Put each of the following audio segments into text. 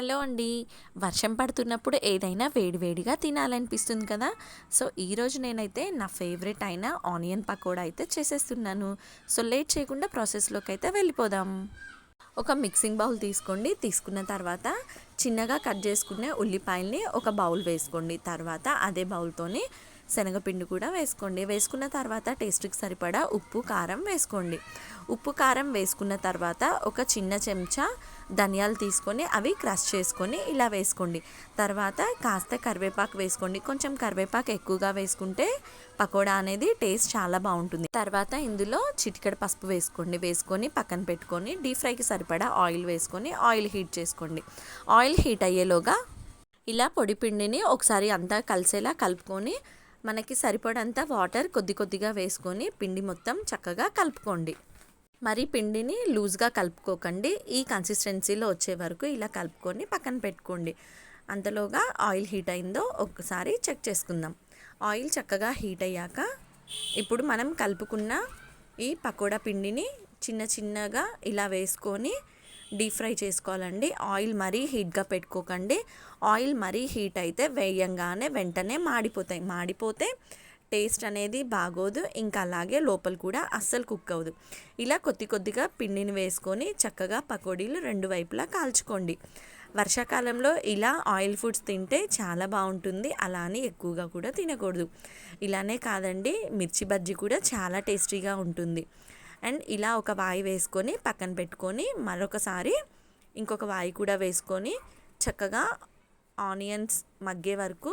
Hello అండి. వర్షం పడుతున్నప్పుడు ఏదైనా వేడివేడిగా తినాలనిపిస్తుంది కదా? సో ఈరోజు నేనైతే నా ఫేవరెట్ అయిన ఆనియన్ పకోడా అయితే చేసేస్తున్నాను. సో లేట్ చేయకుండా ప్రాసెస్లోకి అయితే వెళ్ళిపోదాం. ఒక మిక్సింగ్ బౌల్ తీసుకోండి. తీసుకున్న తర్వాత చిన్నగా కట్ చేసుకునే ఉల్లిపాయల్ని ఒక బౌల్ వేసుకోండి. తర్వాత అదే బౌల్తోని శనగపిండి కూడా వేసుకోండి. వేసుకున్న తర్వాత టేస్ట్కి సరిపడా ఉప్పు కారం వేసుకోండి. ఉప్పు కారం వేసుకున్న తర్వాత ఒక చిన్న చెంచా ధనియాలు తీసుకొని అవి క్రష్ చేసుకొని ఇలా వేసుకోండి. తర్వాత కాస్త కరివేపాకు వేసుకోండి. కొంచెం కరివేపాకు ఎక్కువగా వేసుకుంటే పకోడా అనేది టేస్ట్ చాలా బాగుంటుంది. తర్వాత ఇందులో చిటికెడ పసుపు వేసుకోండి. వేసుకొని పక్కన పెట్టుకొని డీప్ ఫ్రైకి సరిపడా ఆయిల్ వేసుకొని ఆయిల్ హీట్ చేసుకోండి. ఆయిల్ హీట్ అయ్యేలోగా ఇలా పొడి పిండిని ఒకసారి అంతా కలిసేలా కలుపుకొని మనకి సరిపడంత వాటర్ కొద్ది కొద్దిగా వేసుకొని పిండి మొత్తం చక్కగా కలుపుకోండి. మరి పిండిని లూజ్గా కలుపుకోకండి. ఈ కన్సిస్టెన్సీలో వచ్చే వరకు ఇలా కలుపుకొని పక్కన పెట్టుకోండి. అంతలోగా ఆయిల్ హీట్ అయిందో ఒకసారి చెక్ చేసుకుందాం. ఆయిల్ చక్కగా హీట్ అయ్యాక ఇప్పుడు మనం కలుపుకున్న ఈ పకోడా పిండిని చిన్న చిన్నగా ఇలా వేసుకొని డీప్ ఫ్రై చేసుకోవాలండి. ఆయిల్ మరీ హీట్గా పెట్టుకోకండి. ఆయిల్ మరీ హీట్ అయితే వేయంగానే వెంటనే మాడిపోతాయి. మాడిపోతే టేస్ట్ అనేది బాగోదు. ఇంకా అలాగే లోపల కూడా అస్సలు కుక్ అవ్వదు. ఇలా కొద్ది కొద్దిగా పిండిని వేసుకొని చక్కగా పకోడీలు రెండు వైపులా కాల్చుకోండి. వర్షాకాలంలో ఇలా ఆయిల్ ఫుడ్స్ తింటే చాలా బాగుంటుంది. అలా అని ఎక్కువగా కూడా తినకూడదు. ఇలానే కాదండి. మిర్చి బజ్జీ కూడా చాలా టేస్టీగా ఉంటుంది. అండ్ ఇలా ఒక వాయి వేసుకొని పక్కన పెట్టుకొని మరొకసారి ఇంకొక వాయి కూడా వేసుకొని చక్కగా ఆనియన్స్ మగ్గే వరకు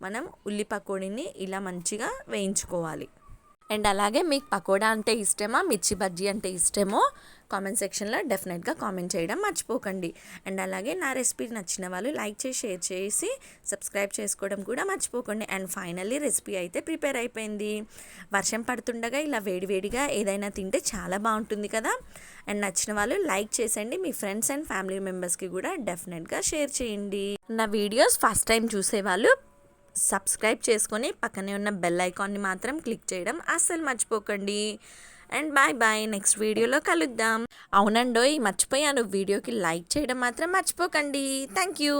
మనం ఉల్లి పకోడీని ఇలా మంచిగా వేయించుకోవాలి. అండ్ అలాగే మీకు పకోడా అంటే ఇష్టమా? మిర్చి బజ్జీ అంటే ఇష్టమో కామెంట్ సెక్షన్లో డెఫినెట్గా కామెంట్ చేయడం మర్చిపోకండి. అండ్ అలాగే నా రెసిపీ నచ్చిన వాళ్ళు లైక్ చేసి షేర్ చేసి సబ్స్క్రైబ్ చేసుకోవడం కూడా మర్చిపోకండి. అండ్ ఫైనల్లీ రెసిపీ అయితే ప్రిపేర్ అయిపోయింది. వర్షం పడుతుండగా ఇలా వేడివేడిగా ఏదైనా తింటే చాలా బాగుంటుంది కదా. అండ్ నచ్చిన వాళ్ళు లైక్ చేసండి మీ ఫ్రెండ్స్ అండ్ ఫ్యామిలీ మెంబర్స్కి కూడా డెఫినెట్గా షేర్ చేయండి. నా వీడియోస్ ఫస్ట్ టైం చూసేవాళ్ళు సబ్స్క్రైబ్ చేసుకొని పక్కనే ఉన్న బెల్ ఐకాన్ని మాత్రం క్లిక్ చేయడం అస్సలు మర్చిపోకండి. అండ్ బాయ్ బాయ్ నెక్స్ట్ వీడియోలో కలుద్దాం. అవునండోయ్ మర్చిపోయాను. వీడియోకి లైక్ చేయడం మాత్రం మర్చిపోకండి. Thank you.